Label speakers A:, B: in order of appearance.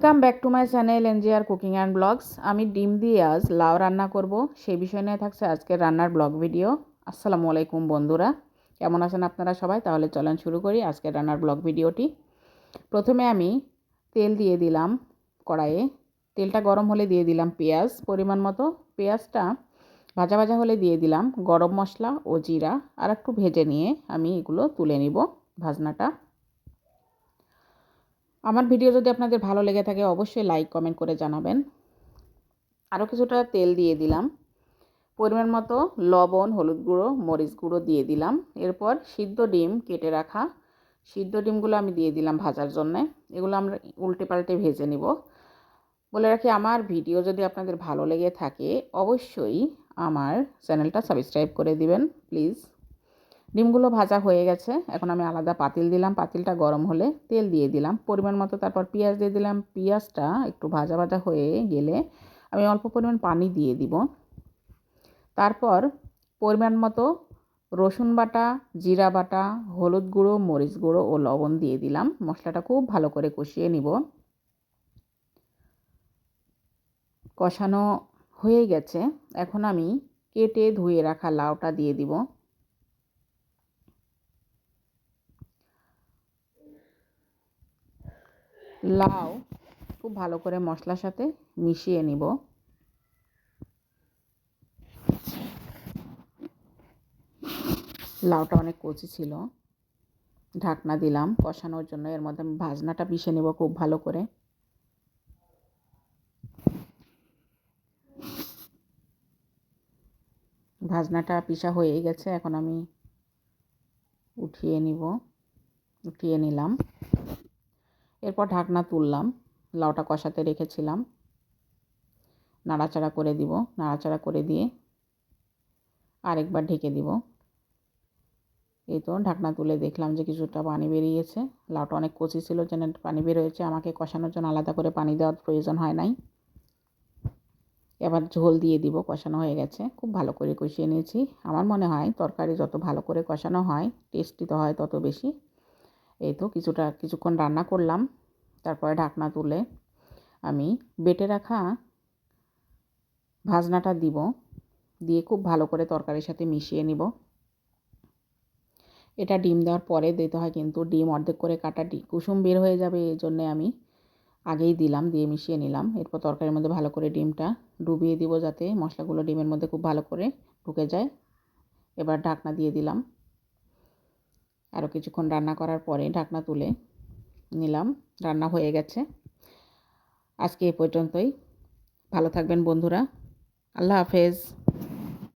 A: Welcome back to my channel NGR cooking and blogs আমি ডিম দিয়ে আজ লাউ রান্না করব। সেই বিষয় নিয়ে থাকছে আজকের রান্নার ব্লগ ভিডিও। আসসালামু আলাইকুম, বন্ধুরা। কেমন আছেন আপনারা সবাই? তাহলে চলেন শুরু করি আজকের রান্নার ব্লগ ভিডিওটি। প্রথমে আমি তেল দিয়ে দিলাম কড়াইয়ে। তেলটা গরম হলে দিয়ে দিলাম পেঁয়াজ পরিমাণ মতো। পেঁয়াজটা ভাজা ভাজা হলে দিয়ে দিলাম গরম মশলা ও জিরা। আর একটু ভেজে নিয়ে আমি এগুলো তুলে নিব ভাজনাটা। আমার ভিডিও যদি আপনাদের ভালো লেগে থাকে, অবশ্যই লাইক কমেন্ট করে জানাবেন। আরও কিছুটা তেল দিয়ে দিলাম। পরিমাণ মতো লবণ, হলুদ গুঁড়ো, মরিচ গুঁড়ো দিয়ে দিলাম। এরপর সিদ্ধ ডিম কেটে রাখা সিদ্ধ ডিমগুলো আমি দিয়ে দিলাম ভাজার জন্যে। এগুলো আমরা উল্টে পাল্টে ভেজে নিব। বলে রাখি, আমার ভিডিও যদি আপনাদের ভালো লেগে থাকে, অবশ্যই আমার চ্যানেলটা সাবস্ক্রাইব করে দিবেন, প্লিজ। ডিমগুলো ভাজা হয়ে গেছে। এখন আমি আলাদা পাতিল দিলাম। পাতিলটা গরম হলে তেল দিয়ে দিলাম। পরিমাণ মতো তারপর পেঁয়াজ দিয়ে দিলাম। পেঁয়াজটা একটু ভাজা ভাজা হয়ে গেলে আমি অল্প পরিমাণ পানি দিয়ে দিব। তারপর পরিমাণ মতো রসুন বাটা, জিরা বাটা, হলুদ গুঁড়ো, মরিচ গুঁড়ো ও লবণ দিয়ে দিলাম। মশলাটা খুব ভালো করে কষিয়ে নিব। কষানো হয়ে গেছে। এখন আমি কেটে ধুয়ে রাখা লাউটা দিয়ে দিব। লাউ খুব ভালো করে মশলার সাথে মিশিয়ে নিব। লাউটা অনেক কচি ছিল। ঢাকনা দিলাম কষানোর জন্য, এর মধ্যে ভাজনাটা পিষে নেব খুব ভালো করে। ভাজনাটা পিষা হয়ে গেছে, এখন আমি উঠিয়ে নিব, উঠিয়ে নিলাম। এরপর ঢাকনা তুললাম, লাউটা কষাতে রেখেছিলাম। নাড়াচাড়া করে দিব, নাড়াচাড়া করে দিয়ে আরেকবার ঢেকে দিব। এই তো ঢাকনা তুলে দেখলাম যে কিছুটা পানি বেরিয়েছে। লাউটা অনেক কচি ছিল, যেন পানি বেরোয়েছে। আমাকে কষানোর জন্য আলাদা করে পানি দেওয়ার প্রয়োজন হয় নাই। এবার ঝোল দিয়ে দিব, কষানো হয়ে গেছে। খুব ভালো করে কষিয়ে নিয়েছি। আমার মনে হয় তরকারি যত ভালো করে কষানো হয়, টেস্টি তো হয় তত বেশি। এই তো কিছুটা, কিছুক্ষণ রান্না করলাম, তারপরে ঢাকনা তুলে আমি বেটে রাখা ভাজনাটা দিব, দিয়ে খুব ভালো করে তরকারির সাথে মিশিয়ে নিব। এটা ডিম দেওয়ার পরে দিতে হয় কিন্তু ডিম অর্ধেক করে কাটা কুসুম বের হয়ে যাবে, এই জন্যে আমি আগেই দিলাম, দিয়ে মিশিয়ে নিলাম। এরপর তরকারির মধ্যে ভালো করে ডিমটা ডুবিয়ে দিব যাতে মশলাগুলো ডিমের মধ্যে খুব ভালো করে ঢুকে যায়। এবার ঢাকনা দিয়ে দিলাম। আরও কিছুক্ষণ রান্না করার পরে ঢাকনা তুলে নিলাম। রান্না হয়ে গেছে। আজকে এ পর্যন্তই। ভালো থাকবেন বন্ধুরা। আল্লাহ হাফেজ।